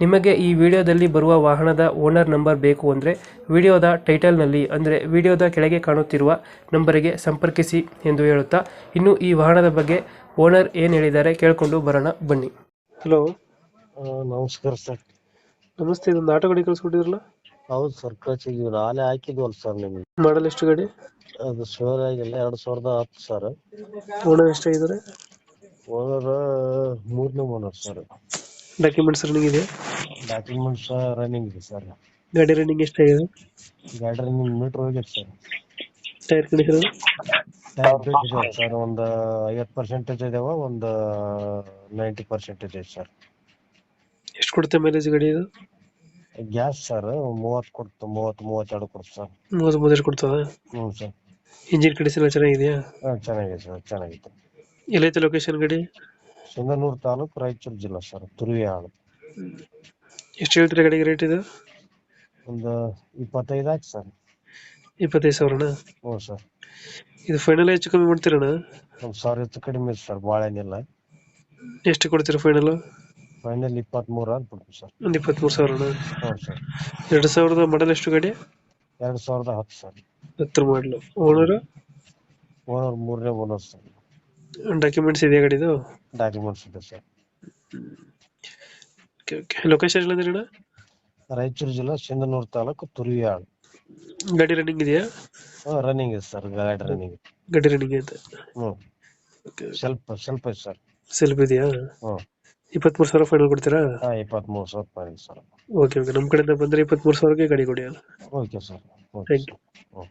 ನಿಮಗೆ ಈ ವಿಡಿಯೋದಲ್ಲಿ ಬರುವ ವಾಹನದ ಓನರ್ ನಂಬರ್ ಬೇಕು ಅಂದರೆ ವಿಡಿಯೋದ ಟೈಟಲ್ನಲ್ಲಿ ಅಂದರೆ ವಿಡಿಯೋದ ಕೆಳಗೆ ಕಾಣುತ್ತಿರುವ ನಂಬರಿಗೆ ಸಂಪರ್ಕಿಸಿ ಎಂದು ಹೇಳುತ್ತಾ ಇನ್ನು ಈ ವಾಹನದ ಬಗ್ಗೆ ಓನರ್ ಏನು ಹೇಳಿದ್ದಾರೆ ಕೇಳಿಕೊಂಡು ಬರೋಣ ಬನ್ನಿ. ಹಲೋ. ಆ, ನಮಸ್ಕಾರ ಸರ್. ನಮಸ್ತೆ ಇದೊಂದು ಆಟೋ ಗಾಡಿ ಕಳಿಸ್ಕೊಟ್ಟಿದ್ರಲ್ಲ? ಹೌದು ಸರ್ ಕಳಿಸಿದ್ವಿ ಆಲೆ ಹಾಕಿದ್ವಲ್ಲ ಸರ್ ನಿಮಗೆ. ಮಾಡಲ್ ಎಷ್ಟು ಗಾಡಿ? ಅದು ಶೋರ್ ಆಗಿಲ್ಲ ಎರಡು ಸಾವಿರದ ಹತ್ತು ಸರ್. ಓನರ್ ಎಷ್ಟಾಗಿದ್ದಾರೆ? ಓನರ್ ಮೂರನೇ ಓನರ್ ಸರ್. ಡಾಕ್ಯುಮೆಂಟ್ಸ್ ರನ್ನಿಂಗ್ ಇದೆ? ಡಾಕ್ಯುಮೆಂಟ್ಸ್ ರನ್ನಿಂಗ್ ಇದೆ ಸರ್ ಗಾಡಿ ರನ್ನಿಂಗ್ ಎಷ್ಟಾಗಿದೆ? ಗಾಡಿ ರನ್ನಿಂಗ್ ಮೀಟರ್ ಹೋಗಿದೆ sir tyre condition tyre condition sir ಒಂದು ಐವತ್ತು ಪರ್ಸೆಂಟೇಜ್ ಇದೆ ಒಂದು ನೈಂಟಿ ಪರ್ಸೆಂಟೇಜ್ ಇದೆ ಸರ್ ಎಷ್ಟು ಕೊಡುತ್ತೆ ಮೈಲೇಜ್ ಗಾಡಿ ಇದು? ಗ್ಯಾಸ್ ಸರ್ ಮೂವತ್ತು ಕೊಡ್ತು ಮೂವತ್ತು ಮೂವತ್ತೆರಡು ಕೊಡ್ತು ಸರ್ ಮೂವತ್ತು ಮೂವತ್ತೆರಡು ಕೊಡ್ತದ? ಹ್ಞೂ ಸರ್ ಇಂಜಿನ್ ಕಂಡೀಷನ್ ಎಲ್ಲ ಚೆನ್ನಾಗಿದೆಯಾ? ಹಾಂ ಚೆನ್ನಾಗಿದೆ ಸರ್ ಚೆನ್ನಾಗಿತ್ತು ಎಲ್ಲೈತೆ ಲೊಕೇಶನ್ ಗಾಡಿ? ಸಿಂಧನೂರು ತಾಲೂಕು ರಾಯಚೂರು ಜಿಲ್ಲಾ ಸರ್ ತುರುವಿಯಾಳು ಎಷ್ಟು ಹೇಳ್ತೀರಾ ಕಡೆಗೆ ರೇಟ್ ಇದು? ಒಂದು ಇಪ್ಪತ್ತೈದು ಆಯ್ತು ಸರ್. ಇಪ್ಪತ್ತೈದು ಸಾವಿರನಾ? ಹ್ಞೂ ಸರ್. ಇದು ಫೈನಲ್ ಹೆಚ್ಚು ಕಮ್ಮಿ ಮಾಡ್ತೀರಣ್ಣ? ಒಂದು ಸಾವಿರ ಹೆಚ್ಚು ಕಡಿಮೆ ಇದೆ ಸರ್ ಭಾಳ ಏನಿಲ್ಲ. ಎಷ್ಟು ಕೊಡ್ತೀರಾ ಫೈನಲ್ ಫೈನಲ್ ಇಪ್ಪತ್ತ್ಮೂರು ಅಂತ ಕೊಡ್ತೀವಿ ಸರ್. ಒಂದು ಇಪ್ಪತ್ತ್ಮೂರು ಸಾವಿರನಾ? ಹ್ಞೂ ಸರ್. ಎರಡು ಸಾವಿರದ ಮಾಡಲ್ ಎಷ್ಟು ಗಾಡಿ? ಎರಡು ಸಾವಿರದ ಹತ್ತು ಸರ್. ಹತ್ತು ಮಾಡಲು ಓನರ್? ಓನರ್ ಮೂರನೇ ಓನರ್ ಸರ್. ಡಾಕ್ಯುಮೆಂಟ್ಸ್ ಇದೆಯಾ ಗಾಡಿದು? ಡಾಕ್ಯುಮೆಂಟ್ಸ್ ಇದೆ ಸರ್ ಓಕೆ ಓಕೆ ಲೊಕೇಶನ್ ಎಲ್ಲ ಅಣ್ಣ ರಾಯಚೂರು ಜಿಲ್ಲಾ ಸಿಂಧನೂರು ತಾಲೂಕು ತುರಿಯಾಳ್. ಗಾಡಿ ರನ್ನಿಂಗ್ ಇದೆಯಾ? ಹಾಂ ರನ್ನಿಂಗ್ ಇದೆ ಸರ್ ಗಾಡಿ ರನ್ನಿಂಗ್ ಗಾಡಿ ರನ್ನಿಂಗ್ ಇದೆ ಹ್ಞೂ ಓಕೆ ಸ್ವಲ್ಪ ಸ್ವಲ್ಪ ಇದೆ ಸರ್ ಸೆಲ್ಫ್ ಇದೆಯಾ? ಹ್ಞೂ ಇಪ್ಪತ್ಮೂರು ಸಾವಿರ ಫೈನಲ್ ಕೊಡ್ತೀರಾ? ಹಾಂ ಇಪ್ಪತ್ತ್ಮೂರು ಸಾವಿರ ರೂಪಾಯಿ ಸರ್ ಓಕೆ ಓಕೆ ನಮ್ಮ ಕಡೆಯಿಂದ ಬಂದರೆ ಇಪ್ಪತ್ಮೂರು ಸಾವಿರಕ್ಕೆ ಗಾಡಿ ಕೊಡಿ okay sir okay thank you ಹ್ಞೂ